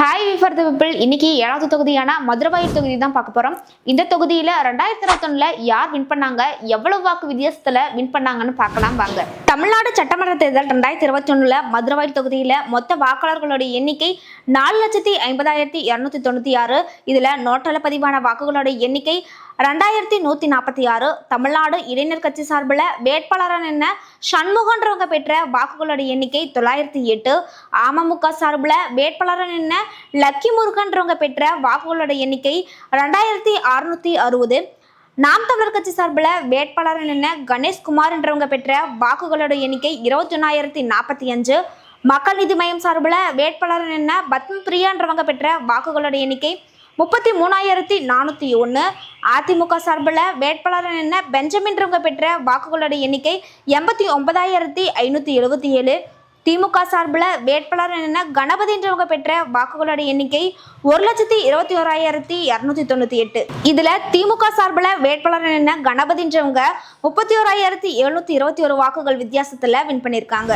Hi விஃபர் the people இன்னைக்கு ஏழாவது தொகுதியான மதுரவாயு தொகுதி தான் பார்க்க போறோம். இந்த தொகுதியில ரெண்டாயிரத்தி இருபத்தொன்னுல யார் வின் பண்ணாங்க? எவ்வளவு வாக்கு வித்தியாசத்துல வின் பண்ணாங்கன்னு பார்க்கலாம் வாங்க. தமிழ்நாடு சட்டமன்ற தேர்தல் ரெண்டாயிரத்தி இருபத்தி ஒண்ணுல மதுரவாயல் தொகுதியில மொத்த வாக்காளர்களுடைய எண்ணிக்கை நாலு லட்சத்தி ஐம்பதாயிரத்தி இருநூத்தி தொண்ணூத்தி ஆறு. இதுல நோட்டல பதிவான வாக்குகளுடைய எண்ணிக்கை ரெண்டாயிரத்தி நூத்தி நாற்பத்தி ஆறு தமிழ்நாடு இளைஞர் கட்சி சார்பில் வேட்பாளரான என்ன? சண்முகன்றவங்க பெற்ற வாக்குகளோட எண்ணிக்கை தொள்ளாயிரத்தி எட்டு. அமமுக சார்பில் வேட்பாளரான என்ன? லக்கி முருகன்றவங்க பெற்ற வாக்குகளோட எண்ணிக்கை ரெண்டாயிரத்தி அறுநூத்தி அறுபது. நாம் தமிழர் கட்சி சார்பில் வேட்பாளர் என்ன? கணேஷ்குமார்ன்றவங்க பெற்ற வாக்குகளோட எண்ணிக்கை இருபத்தி ஒன்றாயிரத்தி நாற்பத்தி அஞ்சு. மக்கள் நீதி மையம் சார்பில் வேட்பாளர் என்ன? பத்மபிரியான்றவங்க பெற்ற வாக்குகளோட எண்ணிக்கை முப்பத்தி மூணாயிரத்தி நானூற்றி ஒன்று. அதிமுக சார்பில் வேட்பாளர் என்ன பெஞ்சமின்றவங்க பெற்ற வாக்குகளோட எண்ணிக்கை எண்பத்தி ஒன்பதாயிரத்தி ஐநூற்றி எழுபத்தி ஏழு. திமுக சார்பில் வேட்பாளர் என்ன கணபதின்றவங்க பெற்ற வாக்குகளோட எண்ணிக்கை ஒரு லட்சத்தி இருபத்தி ஓராயிரத்தி இரநூத்தி தொண்ணூற்றி எட்டு. இதில் திமுக சார்பில் வேட்பாளர் என்ன கணபதின்றவங்க முப்பத்தி ஓராயிரத்தி எழுநூற்றி இருபத்தி ஒரு வாக்குகள் வித்தியாசத்தில் வின் பண்ணியிருக்காங்க.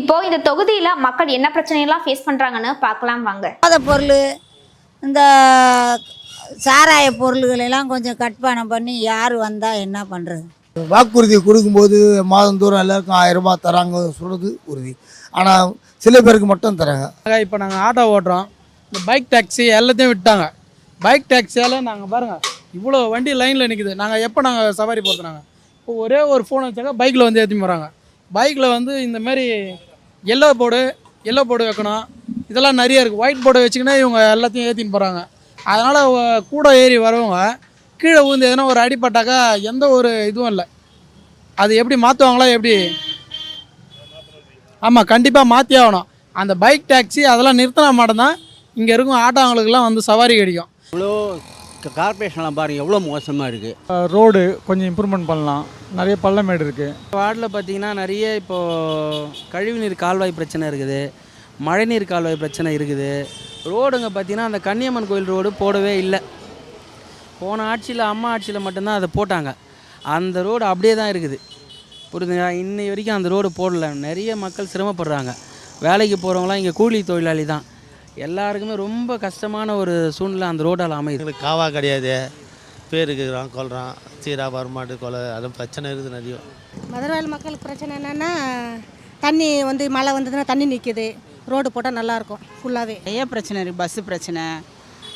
இப்போ இந்த தொகுதியில் மக்கள் என்ன பிரச்சனையெல்லாம் ஃபேஸ் பண்ணுறாங்கன்னு பார்க்கலாம் வாங்க. பொருள் இந்த சாராய பொருள்கள் எல்லாம் கொஞ்சம் கட்பானம் பண்ணி யார் வந்தால் என்ன பண்ணுறது வாக்குறுதி கொடுக்கும்போது மாதந்தோறும் எல்லாருக்கும் ஆயிரம் ரூபாய் தராங்க சொல்கிறது உறுதி. ஆனால் சில பேருக்கு மட்டும் தராங்க. இப்போ நாங்கள் ஆட்டோ ஓட்டுறோம். இந்த பைக் டாக்ஸி எல்லாத்தையும் விட்டாங்க. பைக் டாக்ஸியால் நாங்கள் பாருங்கள் இவ்வளோ வண்டி லைனில் நிற்குது நாங்கள் எப்போ நாங்கள் சவாரி போகிறது நாங்கள் இப்போ ஒரே ஒரு ஃபோன் வச்சாக்கா பைக்கில் வந்து ஏற்றி போகிறாங்க பைக்கில் வந்து இந்த மாதிரி எல்லோ போர்டு எல்லோ போர்டு வைக்கணும். இதெல்லாம் நிறைய இருக்குது ஒயிட் போர்டு வச்சுக்கினே இவங்க எல்லாத்தையும் ஏற்றின்னு போகிறாங்க அதனால் கூட ஏறி வரவங்க கீழே விழுந்து எதனா ஒரு அடிப்பட்டாக்கா எந்த ஒரு இதுவும் இல்லை. அது எப்படி மாற்றுவாங்களா எப்படி? ஆமாம் கண்டிப்பாக மாற்றி ஆகணும். அந்த பைக் டாக்ஸி அதெல்லாம் நிறுத்தினா மட்டும்தான் இங்கே இருக்கும் ஆட்டோங்களுக்கெல்லாம் வந்து சவாரி கிடைக்கும். இவ்வளோ கார்பரேஷன்லாம் பாருங்கள் எவ்வளோ மோசமாக இருக்குது ரோடு கொஞ்சம் இம்ப்ரூவ்மெண்ட் பண்ணலாம். நிறைய பள்ளமேடு இருக்குது வார்டில் பார்த்தீங்கன்னா நிறைய இப்போது கழிவுநீர் கால்வாய் பிரச்சனை இருக்குது. மழைநீர் கால்வாய் பிரச்சனை இருக்குது. ரோடுங்க பார்த்தீங்கன்னா அந்த கன்னியம்மன் கோயில் ரோடு போடவே இல்லை. போன ஆட்சியில் அம்மா ஆட்சியில் மட்டும்தான் அதை போட்டாங்க. அந்த ரோடு அப்படியே தான் இருக்குது. புரியுதுங்களா இன்னை வரைக்கும் அந்த ரோடு போடல. நிறைய மக்கள் சிரமப்படுறாங்க. வேலைக்கு போகிறவங்களாம் இங்கே கூலி தொழிலாளி தான். எல்லாருக்குமே ரொம்ப கஷ்டமான ஒரு சூழ்நிலை அந்த ரோடால் அமையுது. எங்களுக்கு காவா கிடையாது. பேருக்குறான் கொல்றான். சீரா வரமாட்டு கொலை அதுவும் பிரச்சனை இருக்குது நிறைய. மதுரவாயல் மக்களுக்கு பிரச்சனை என்னென்னா தண்ணி வந்து மழை வந்ததுன்னா தண்ணி நிற்கிது ரோடு போட்டால் நல்லாயிருக்கும் ஃபுல்லாகவே நிறைய பிரச்சனை இருக்குது பஸ்ஸு பிரச்சனை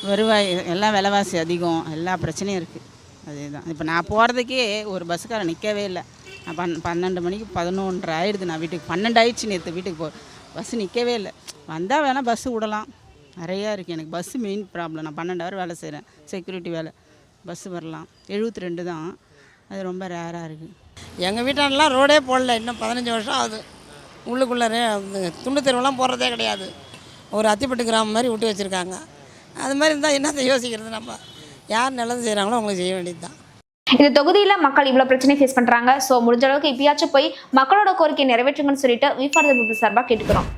வருவாய் எல்லாம் விலைவாசி அதிகம் எல்லா பிரச்சனையும் இருக்குது அதேதான். இப்போ நான் போகிறதுக்கே ஒரு பஸ்ஸுக்காரன் நிற்கவே இல்லை. நான் பன் பன்னெண்டு மணிக்கு பதினொன்றரை ஆயிடுது. நான் வீட்டுக்கு பன்னெண்டு ஆயிடுச்சு நேற்று வீட்டுக்கு போ பஸ்ஸு நிற்கவே இல்லை. வந்தால் வேணால் பஸ்ஸு விடலாம். நிறையா இருக்குது எனக்கு பஸ்ஸு மெயின் ப்ராப்ளம் நான் பன்னெண்டு ஹவர் வேலை செய்கிறேன் செக்யூரிட்டி வேலை. பஸ்ஸு வரலாம். எழுபத்தி ரெண்டு தான். அது ரொம்ப ரேராக இருக்குது எங்கள் வீட்டாண்டெலாம் ரோடே போடல. இன்னும் பதினஞ்சு வருஷம் ஆகுது. உள்ளுக்குள்ளே துண்டு தெருவெல்லாம் போடுறதே கிடையாது. ஒரு அத்திப்பட்டு கிராமம் மாதிரி விட்டு வச்சுருக்காங்க. அது மாதிரி இருந்தால் என்னத்தை யோசிக்கிறது நம்ம? யார் நல்லது செய்கிறாங்களோ அவங்களுக்கு செய்ய வேண்டியது தான் இந்த தொகுதியில் மக்கள் இவ்வளோ பிரச்சனை ஃபேஸ் பண்ணுறாங்க ஸோ முடிஞ்ச அளவுக்கு இப்பயாச்சும் போய் மக்களோட கோரிக்கை நிறைவேற்றுங்கன்னு சொல்லிட்டு வி ஃபார் சார்பாக கேட்டுக்கிறோம்.